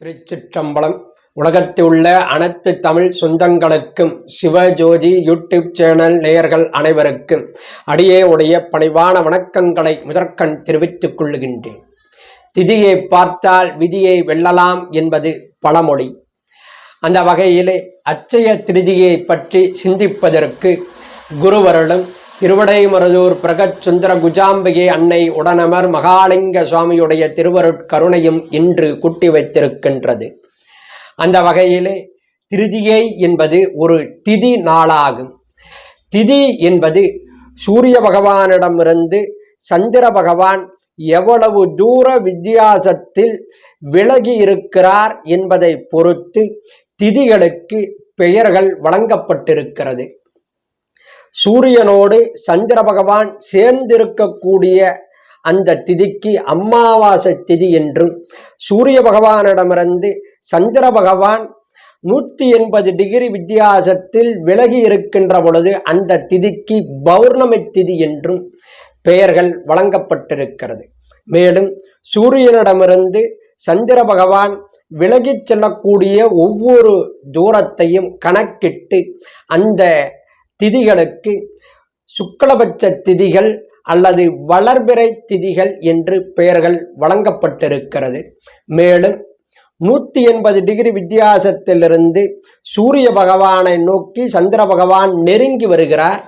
திருச்சிற்றம்பலம். உலகத்தில் உள்ள அனைத்து தமிழ் சொந்தங்களுக்கும் சிவஜோதி யூடியூப் சேனல் நேயர்கள் அனைவருக்கும் அடியே உடைய பணிவான வணக்கங்களை முதற்கண் தெரிவித்துக் கொள்ளுகின்றேன் திதியை பார்த்தால் விதியை வெல்லலாம் என்பது பழமொழி. அந்த வகையிலே அச்சய திருதியை பற்றி சிந்திப்பதற்கு குருவருளும் திருவடைமருதூர் பிரகத் சுந்தர குஜாம்பிகை அன்னை உடனமர் மகாலிங்க சுவாமியுடைய திருவருட்கருணையும் இன்று குட்டி வைத்திருக்கின்றது. அந்த வகையிலே திருதியை என்பது ஒரு திதி நாளாகும். திதி என்பது சூரிய பகவானிடமிருந்து சந்திர பகவான் எவ்வளவு தூர வித்தியாசத்தில் விலகி இருக்கிறார் என்பதை பொறுத்து திதிகளுக்கு பெயர்கள் வழங்கப்பட்டிருக்கிறது. சூரியனோடு சந்திர பகவான் சேர்ந்திருக்கக்கூடிய அந்த திதிக்கு அமாவாசை திதி என்றும் சூரிய பகவானிடமிருந்து சந்திர பகவான் நூற்றி எண்பது டிகிரி வித்தியாசத்தில் விலகி இருக்கின்ற பொழுது அந்த திதிக்கு பௌர்ணமி திதி என்றும் பெயர்கள் வழங்கப்பட்டிருக்கிறது. மேலும் சூரியனிடமிருந்து சந்திர பகவான் விலகிச் செல்லக்கூடிய ஒவ்வொரு தூரத்தையும் கணக்கிட்டு அந்த திதிகளுக்கு சுக்லபட்ச திதிகள் அல்லது வளர்பிறை திதிகள் என்று பெயர்கள் வழங்கப்பட்டிருக்கிறது. மேலும் நூற்றி எண்பது டிகிரி வித்தியாசத்திலிருந்து சூரிய பகவானை நோக்கி சந்திர பகவான் நெருங்கி வருகிறார்.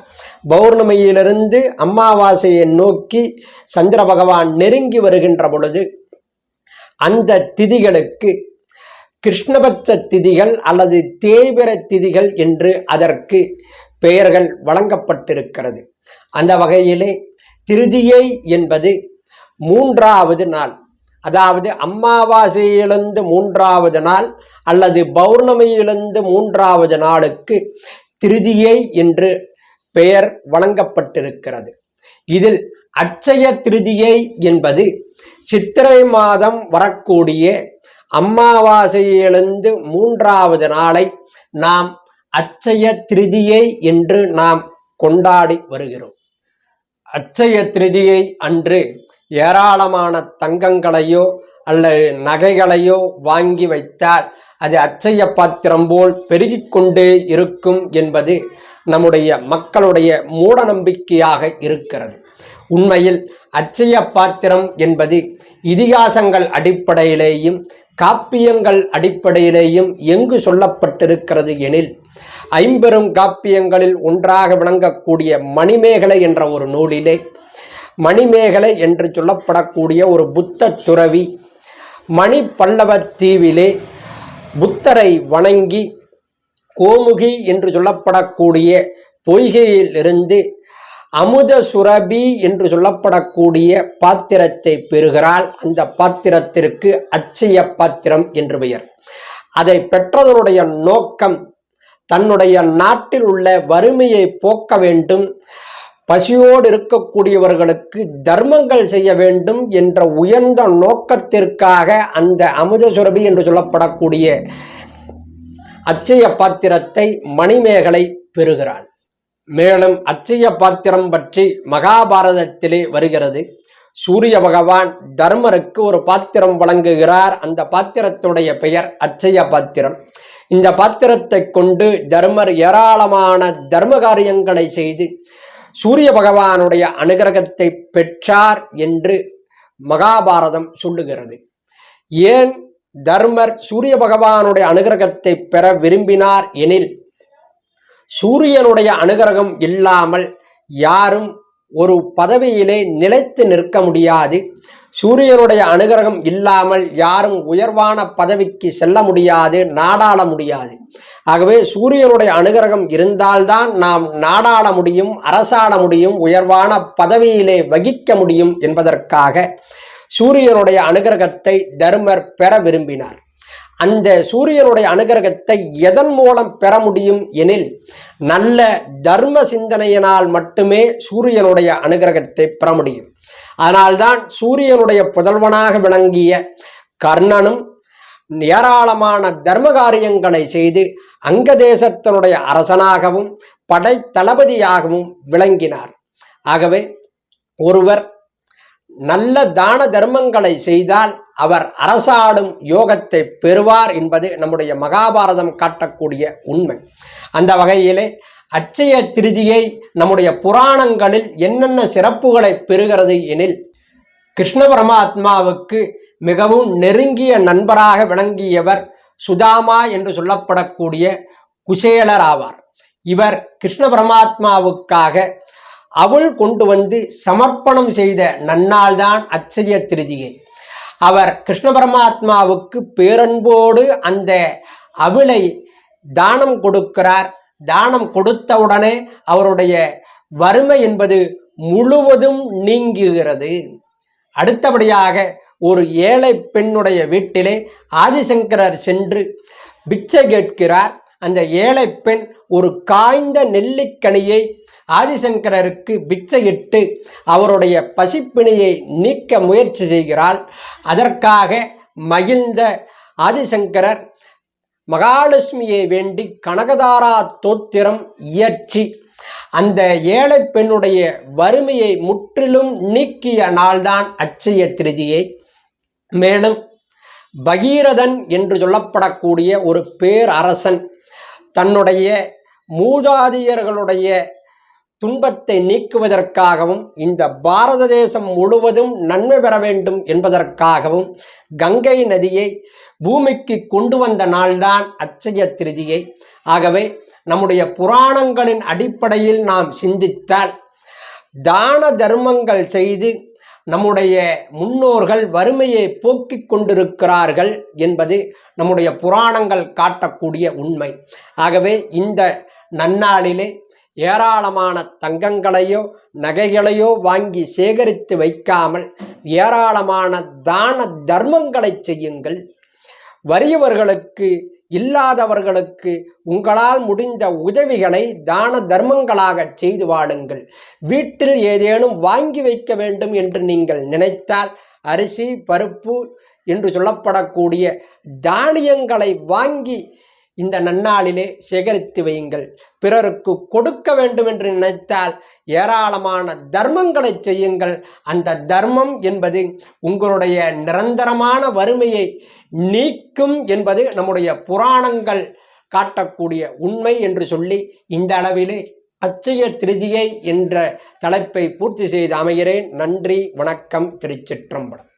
பௌர்ணமியிலிருந்து அமாவாசையை நோக்கி சந்திர பகவான் நெருங்கி வருகின்ற பொழுது அந்த திதிகளுக்கு கிருஷ்ணபட்ச திதிகள் அல்லது தேய்பிர திதிகள் என்று அதற்கு பெயர்கள் வழங்கப்பட்டிருக்கிறது. அந்த வகையிலே திருதியை என்பது மூன்றாவது நாள். அதாவது அமாவாசையிலிருந்து மூன்றாவது நாள் அல்லது பௌர்ணமியிலிருந்து மூன்றாவது நாளுக்கு திருதியை என்று பெயர் வழங்கப்பட்டிருக்கிறது. இதில் அச்சய திருதியை என்பது சித்திரை மாதம் வரக்கூடிய அம்மாவாசையிலிருந்து மூன்றாவது நாளை நாம் அச்சய திருதியை என்று நாம் கொண்டாடி வருகிறோம். அச்சய திருதியை அன்று ஏராளமான தங்கங்களையோ அல்லது நகைகளையோ வாங்கி வைத்தால் அது அச்சய பாத்திரம் போல் பெருகிக் கொண்டே இருக்கும் என்பது நம்முடைய மக்களுடைய மூட நம்பிக்கையாக இருக்கிறது. உண்மையில் அச்சய பாத்திரம் என்பது இதிகாசங்கள் அடிப்படையிலேயும் காப்பியங்கள் அடிப்படையிலேயும் எங்கு சொல்லப்பட்டிருக்கிறது எனில் ஐம்பெரும் காப்பியங்களில் ஒன்றாக விளங்கக்கூடிய மணிமேகலை என்ற ஒரு நூலிலே மணிமேகலை என்று சொல்லப்படக்கூடிய ஒரு புத்த துறவி மணி பல்லவர் தீவிலே புத்தரை வணங்கி கோமுகி என்று சொல்லப்படக்கூடிய பொய்கையிலிருந்து அமுத சுரபி என்று சொல்லப்படக்கூடிய பாத்திரத்தை பெறுகிறாள். அந்த பாத்திரத்திற்கு அச்சய பாத்திரம் என்று பெயர். அதை பெற்றதனுடைய நோக்கம் தன்னுடைய நாட்டில் உள்ள வறுமையை போக்க வேண்டும். பசியோடு இருக்கக்கூடியவர்களுக்கு தர்மங்கள் செய்ய வேண்டும் என்ற உயர்ந்த நோக்கத்திற்காக அந்த அமுத சுரபி என்று சொல்லப்படக்கூடிய அச்சய பாத்திரத்தை மணிமேகலை பெறுகிறாள். மேலும் அச்சய பாத்திரம் பற்றி மகாபாரதத்திலே வருகிறது. சூரிய பகவான் தர்மருக்கு ஒரு பாத்திரம் வழங்குகிறார். அந்த பாத்திரத்துடைய பெயர் அச்சய பாத்திரம். இந்த பாத்திரத்தை கொண்டு தர்மர் ஏராளமான தர்ம காரியங்களை செய்து சூரிய பகவானுடைய அனுகிரகத்தை பெற்றார் என்று மகாபாரதம் சொல்லுகிறது. ஏன் தர்மர் சூரிய பகவானுடைய அனுகிரகத்தை பெற விரும்பினார் எனில் சூரியனுடைய அனுகிரகம் இல்லாமல் யாரும் ஒரு பதவியிலே நிலைத்து நிற்க முடியாது. சூரியனுடைய அனுகிரகம் இல்லாமல் யாரும் உயர்வான பதவிக்கு செல்ல முடியாது நாடாள முடியாது. ஆகவே சூரியனுடைய அனுகிரகம் இருந்தால்தான் நாம் நாடாள முடியும் அரசாள முடியும் உயர்வான பதவியிலே வகிக்க முடியும் என்பதற்காக சூரியனுடைய அனுகிரகத்தை தர்மர் பெற விரும்பினார். அந்த சூரியனுடைய அனுகிரகத்தை எதன் மூலம் பெற முடியும் எனில் நல்ல தர்ம சிந்தனையினால் மட்டுமே சூரியனுடைய அனுகிரகத்தை பெற முடியும். அதனால்தான் சூரியனுடைய புதல்வனாக விளங்கிய கர்ணனும் ஏராளமான தர்ம காரியங்களை செய்து அங்க தேசத்தினுடைய அரசனாகவும் படை தளபதியாகவும் விளங்கினார். ஆகவே ஒருவர் நல்ல தான தர்மங்களை செய்தால் அவர் அரசாடும் யோகத்தை பெறுவார் என்பது நம்முடைய மகாபாரதம் காட்டக்கூடிய உண்மை. அந்த வகையிலே அச்சய திருதியை நம்முடைய புராணங்களில் என்னென்ன சிறப்புகளை பெறுகிறது எனில் கிருஷ்ண பரமாத்மாவுக்கு மிகவும் நெருங்கிய நண்பராக விளங்கியவர் சுதாமா என்று சொல்லப்படக்கூடிய குசேலர் ஆவார் இவர் கிருஷ்ண பரமாத்மாவுக்காக அவள் கொண்டு வந்து சமர்ப்பணம் செய்த நன்னாள்தான் அச்சரிய திருதியை. அவர் கிருஷ்ண பரமாத்மாவுக்கு பேரன்போடு அந்த அவளை தானம் கொடுக்கிறார். தானம் கொடுத்தவுடனே அவருடைய வறுமை என்பது முழுவதும் நீங்குகிறது. அடுத்தபடியாக ஒரு ஏழை பெண்ணுடைய வீட்டிலே ஆதிசங்கரர் சென்று பிச்சை கேட்கிறார். அந்த ஏழை பெண் ஒரு காய்ந்த நெல்லிக்கனியை ஆதிசங்கரருக்கு பிச்சையிட்டு அவருடைய பசிப்பிணியை நீக்க முயற்சி செய்கிறாள். அதற்காக மகிழ்ந்த ஆதிசங்கரர் மகாலட்சுமியை வேண்டி கனகதாரா தோத்திரம் இயற்றி அந்த ஏழை பெண்ணுடைய வறுமையை முற்றிலும் நீக்கிய நாள்தான் அச்சய திருதியை. மேலும் பகீரதன் என்று சொல்லப்படக்கூடிய ஒரு பேரரசன் தன்னுடைய மூதாதியர்களுடைய துன்பத்தை நீக்குவதற்காகவும் இந்த பாரத தேசம் முழுவதும் நன்மை பெற வேண்டும் என்பதற்காகவும் கங்கை நதியை பூமிக்கு கொண்டு வந்த நாள்தான் அச்சய திருதியை. ஆகவே நம்முடைய புராணங்களின் அடிப்படையில் நாம் சிந்தித்தால் தான தர்மங்கள் செய்து நம்முடைய முன்னோர்கள் வறுமையை போக்கிக் கொண்டிருக்கிறார்கள் என்பது நம்முடைய புராணங்கள் காட்டக்கூடிய உண்மை. ஆகவே இந்த நன்னாளிலே ஏராளமான தங்கங்களையோ நகைகளையோ வாங்கி சேகரித்து வைக்காமல் ஏராளமான தான தர்மங்களை செய்யுங்கள். வறியவர்களுக்கு இல்லாதவர்களுக்கு உங்களால் முடிந்த உதவிகளை தான தர்மங்களாக செய்து வாழுங்கள். வீட்டில் ஏதேனும் வாங்கி வைக்க வேண்டும் என்று நீங்கள் நினைத்தால் அரிசி பருப்பு என்று சொல்லப்படக்கூடிய தானியங்களை வாங்கி இந்த நன்னாளிலே சேகரித்து வையுங்கள். பிறருக்கு கொடுக்க வேண்டும் என்று நினைத்தால் ஏராளமான தர்மங்களை செய்யுங்கள். அந்த தர்மம் என்பது உங்களுடைய நிரந்தரமான வறுமையை நீக்கும் என்பது நம்முடைய புராணங்கள் காட்டக்கூடிய உண்மை என்று சொல்லி இந்த அளவிலே அச்சய திருதியை என்ற தலைப்பை பூர்த்தி செய்து அமைகிறேன். நன்றி வணக்கம் திருச்சிற்றம்பலம்.